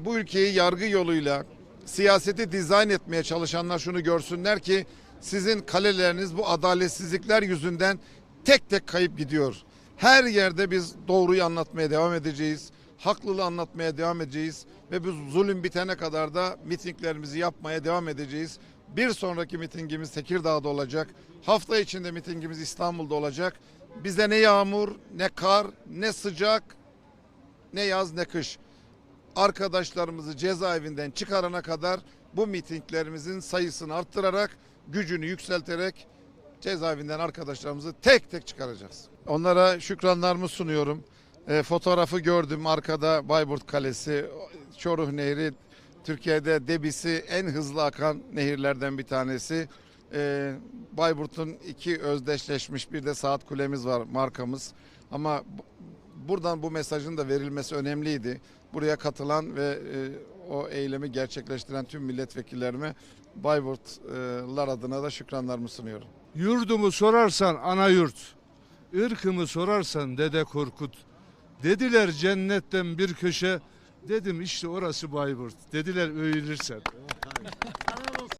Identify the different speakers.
Speaker 1: Bu ülkeyi yargı yoluyla siyaseti dizayn etmeye çalışanlar şunu görsünler ki sizin kaleleriniz bu adaletsizlikler yüzünden tek tek kayıp gidiyor. Her yerde biz doğruyu anlatmaya devam edeceğiz. Haklılığı anlatmaya devam edeceğiz ve bu zulüm bitene kadar da mitinglerimizi yapmaya devam edeceğiz. Bir sonraki mitingimiz Tekirdağ'da olacak. Hafta içinde mitingimiz İstanbul'da olacak. Bize ne yağmur, ne kar, ne sıcak, ne yaz, ne kış arkadaşlarımızı cezaevinden çıkarana kadar bu mitinglerimizin sayısını arttırarak, gücünü yükselterek cezaevinden arkadaşlarımızı tek tek çıkaracağız. Onlara şükranlarımı sunuyorum. E, fotoğrafı gördüm arkada Bayburt Kalesi, Çoruh Nehri Türkiye'de debisi en hızlı akan nehirlerden bir tanesi. E, Bayburt'un iki özdeşleşmiş bir de saat kulemiz var markamız. Ama buradan bu mesajın da verilmesi önemliydi. Buraya katılan ve e, o eylemi gerçekleştiren tüm milletvekillerime Bayburtlar adına da şükranlarımı sunuyorum.
Speaker 2: Yurdumu sorarsan ana yurt, ırkımı sorarsan dede Korkut. Dediler cennetten bir köşe, dedim işte orası Bayburt. Dediler övülürsen.